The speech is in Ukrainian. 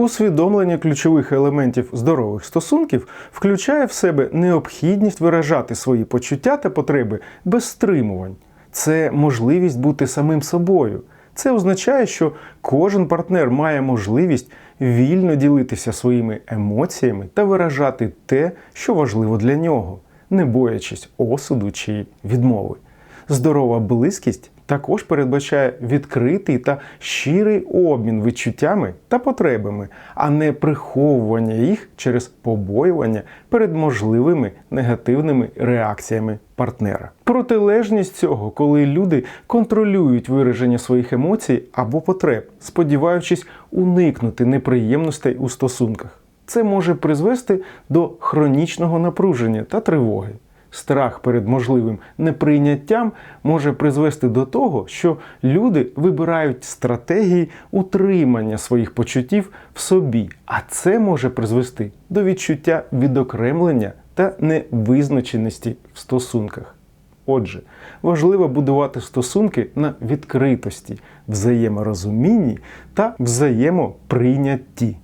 Усвідомлення ключових елементів здорових стосунків включає в себе необхідність виражати свої почуття та потреби без стримувань. Це можливість бути самим собою. Це означає, що кожен партнер має можливість вільно ділитися своїми емоціями та виражати те, що важливо для нього, не боячись осуду чи відмови. Здорова близькість також передбачає відкритий та щирий обмін відчуттями та потребами, а не приховування їх через побоювання перед можливими негативними реакціями партнера. Протилежність цього, коли люди контролюють вираження своїх емоцій або потреб, сподіваючись уникнути неприємностей у стосунках. Це може призвести до хронічного напруження та тривоги. Страх перед можливим неприйняттям може призвести до того, що люди вибирають стратегії утримання своїх почуттів в собі, а це може призвести до відчуття відокремлення та невизначеності в стосунках. Отже, важливо будувати стосунки на відкритості, взаєморозумінні та взаємоприйнятті.